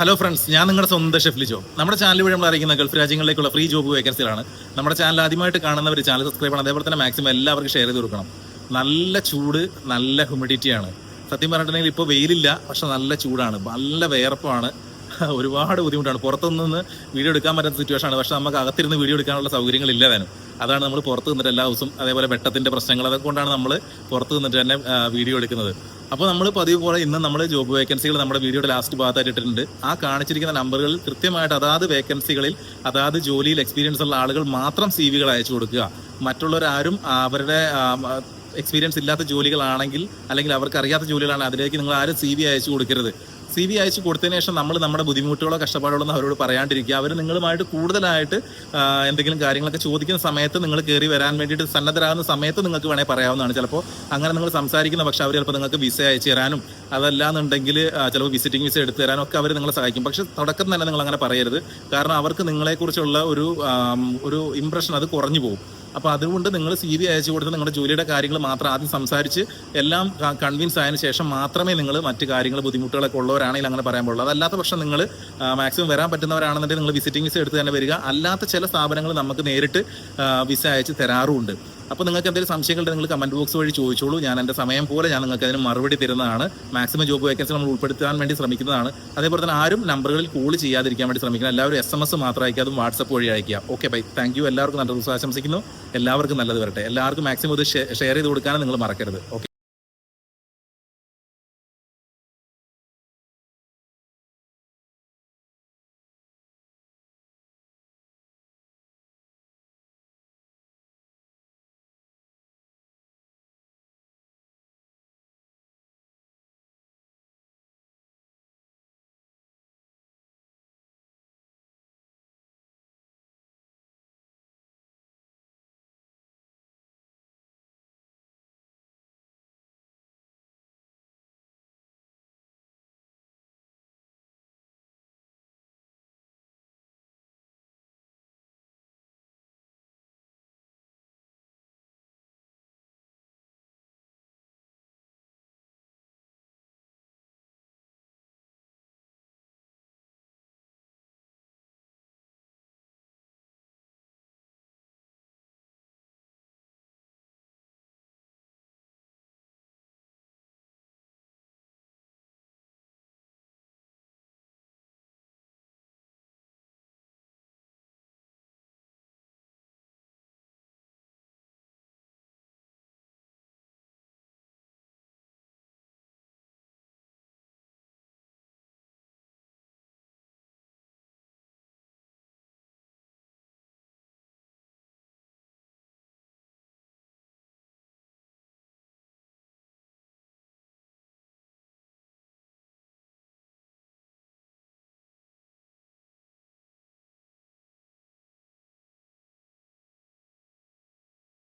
Hello friends ഞാൻ നിങ്ങളുടെ സ്വന്തം ഷെഫ് ലിജോ. നമ്മുടെ ചാനൽ വഴി നമ്മൾ അറിയിക്കുന്ന ഗൾഫ് രാജ്യങ്ങളിലേക്കുള്ള ഫ്രീ ജോബ് വേക്കൻസികളാണ് നമ്മുടെ ചാനൽ ആദ്യമായിട്ട് കാണുന്നവർ ചാനൽ സബ്സ്ക്രൈബ് ആണ് അതേപോലെ തന്നെ മാക്സിമം എല്ലാവർക്കും ഷെയർ ചെയ്ത് കൊടുക്കണം. നല്ല ചൂട് നല്ല ഹ്യൂമിഡിറ്റിയാണ് സത്യം പറഞ്ഞിട്ടുണ്ടെങ്കിൽ ഇപ്പോൾ വെയിലില്ല പക്ഷെ നല്ല ചൂടാണ്. നല്ല വേർപ്പാണ് ഒരുപാട് ബുദ്ധിമുട്ടാണ്. പുറത്തുനിന്ന് വീഡിയോ എടുക്കാൻ പറ്റാത്ത സിറ്റുവേഷൻ ആണ്. പക്ഷെ നമുക്ക് അകത്തിരുന്ന് വീഡിയോ എടുക്കാനുള്ള സൗകര്യങ്ങൾ ഇല്ല താനും. അതാണ് നമ്മൾ പുറത്ത് നിന്നിട്ട് എല്ലാ ദിവസവും അതേപോലെ വെട്ടത്തിന്റെ പ്രശ്നങ്ങൾ അതൊക്കെ കൊണ്ടാണ് നമ്മൾ പുറത്ത് നിന്നിട്ട് തന്നെ വീഡിയോ എടുക്കുന്നത്. അപ്പോൾ നമ്മൾ പതിവ് പോലെ ഇന്ന് നമ്മൾ ജോബ് വേക്കൻസികൾ നമ്മുടെ വീഡിയോയുടെ ലാസ്റ്റ് ഭാഗത്തായിട്ട് ഇട്ടിട്ടുണ്ട്. ആ കാണിച്ചിരിക്കുന്ന നമ്പറുകളിൽ കൃത്യമായിട്ട് അതാത് വേക്കൻസികളിൽ അതാത് ജോലിയിൽ എക്സ്പീരിയൻസ് ഉള്ള ആളുകൾ മാത്രം സി വികൾ അയച്ചു കൊടുക്കുക. മറ്റുള്ളവരാരും അവരുടെ എക്സ്പീരിയൻസ് ഇല്ലാത്ത ജോലികളാണെങ്കിൽ അല്ലെങ്കിൽ അവർക്ക് അറിയാത്ത ജോലികളാണ് അതിലേക്ക് നിങ്ങൾ ആരും സി വി അയച്ചു കൊടുക്കരുത്. സി വി അയച്ചു കൊടുത്തതിന് ശേഷം നമ്മൾ നമ്മുടെ ബുദ്ധിമുട്ടുകളോ കഷ്ടപ്പാടുകളോ അവരോട് പറയാണ്ടിരിക്കുക. അവർ നിങ്ങളുമായിട്ട് കൂടുതലായിട്ട് എന്തെങ്കിലും കാര്യങ്ങളൊക്കെ ചോദിക്കുന്ന സമയത്ത് നിങ്ങൾ കയറി വരാൻ വേണ്ടിയിട്ട് സന്നദ്ധരാകുന്ന സമയത്ത് നിങ്ങൾക്ക് വേണേൽ പറയാവുന്നതാണ്. ചിലപ്പോൾ അങ്ങനെ നിങ്ങൾ സംസാരിക്കുന്ന പക്ഷേ അവർ ചിലപ്പോൾ നിങ്ങൾക്ക് വിസ അയച്ചു തരാനും അതല്ലാന്നുണ്ടെങ്കിൽ ചിലപ്പോൾ വിസിറ്റിംഗ് വിസ എടുത്തു തരാനൊക്കെ അവർ നിങ്ങളെ സഹായിക്കും. പക്ഷെ തുടക്കം തന്നെ നിങ്ങൾ അങ്ങനെ പറയരുത്. കാരണം അവർക്ക് നിങ്ങളെക്കുറിച്ചുള്ള ഒരു ഒരു ഇംപ്രഷൻ അത് കുറഞ്ഞു പോകും. അപ്പോൾ അതുകൊണ്ട് നിങ്ങൾ സി വി അയച്ചു കൊടുത്ത് നിങ്ങളുടെ ജോലിയുടെ കാര്യങ്ങൾ മാത്രം ആദ്യം സംസാരിച്ച് എല്ലാം കൺവിൻസ് ആയതിനു ശേഷം മാത്രമേ നിങ്ങൾ മറ്റു കാര്യങ്ങൾ ബുദ്ധിമുട്ടുകളൊക്കെ ഉള്ളവരാണെങ്കിൽ അങ്ങനെ പറയാൻ പാടുള്ളൂ. അതല്ലാത്ത പക്ഷം നിങ്ങൾ മാക്സിമം വരാൻ പറ്റുന്നവരാണെന്നുണ്ടെങ്കിൽ നിങ്ങൾ വിസിറ്റിംഗ് വിസ എടുത്ത് തന്നെ വരിക. അല്ലാത്ത ചില സ്ഥാപനങ്ങൾ നമുക്ക് നേരിട്ട് വിസ അയച്ച് തരാറുമുണ്ട്. അപ്പോൾ നിങ്ങൾക്ക് എന്തെങ്കിലും സംശയങ്ങളുണ്ടെങ്കിൽ നിങ്ങൾ കമന്റ് ബോക്സ് വഴി ചോദിച്ചോളൂ. ഞാൻ എന്റെ സമയം പോലെ ഞാൻ നിങ്ങൾക്ക് അതിന് മറുപടി തരുന്നതാണ്. മാക്സിമം ജോബ് വേക്കൻസി നമ്മൾ ഉൾപ്പെടുത്താൻ വേണ്ടി ശ്രമിക്കുന്നതാണ്. അതേപോലെ തന്നെ ആരും നമ്പറുകളിൽ കോൾ ചെയ്യാതിരിക്കാൻ വേണ്ടി ശ്രമിക്കണം. എല്ലാവരും എസ് എം എസ് മാത്രം അയക്കുക. അതും വാട്സപ്പ് വഴി അയക്കുക. ഓക്കെ ബൈ താങ്ക് യു എല്ലാവർക്കും നല്ല ദിവസം ആശംസിക്കുന്നു എല്ലാവർക്കും നല്ലത് വരട്ടെ. എല്ലാവർക്കും മാക്സിമം ഇത് ഷെയർ ചെയ്ത് കൊടുക്കാനും നിങ്ങൾ മറക്കരുത്. ഓക്കെ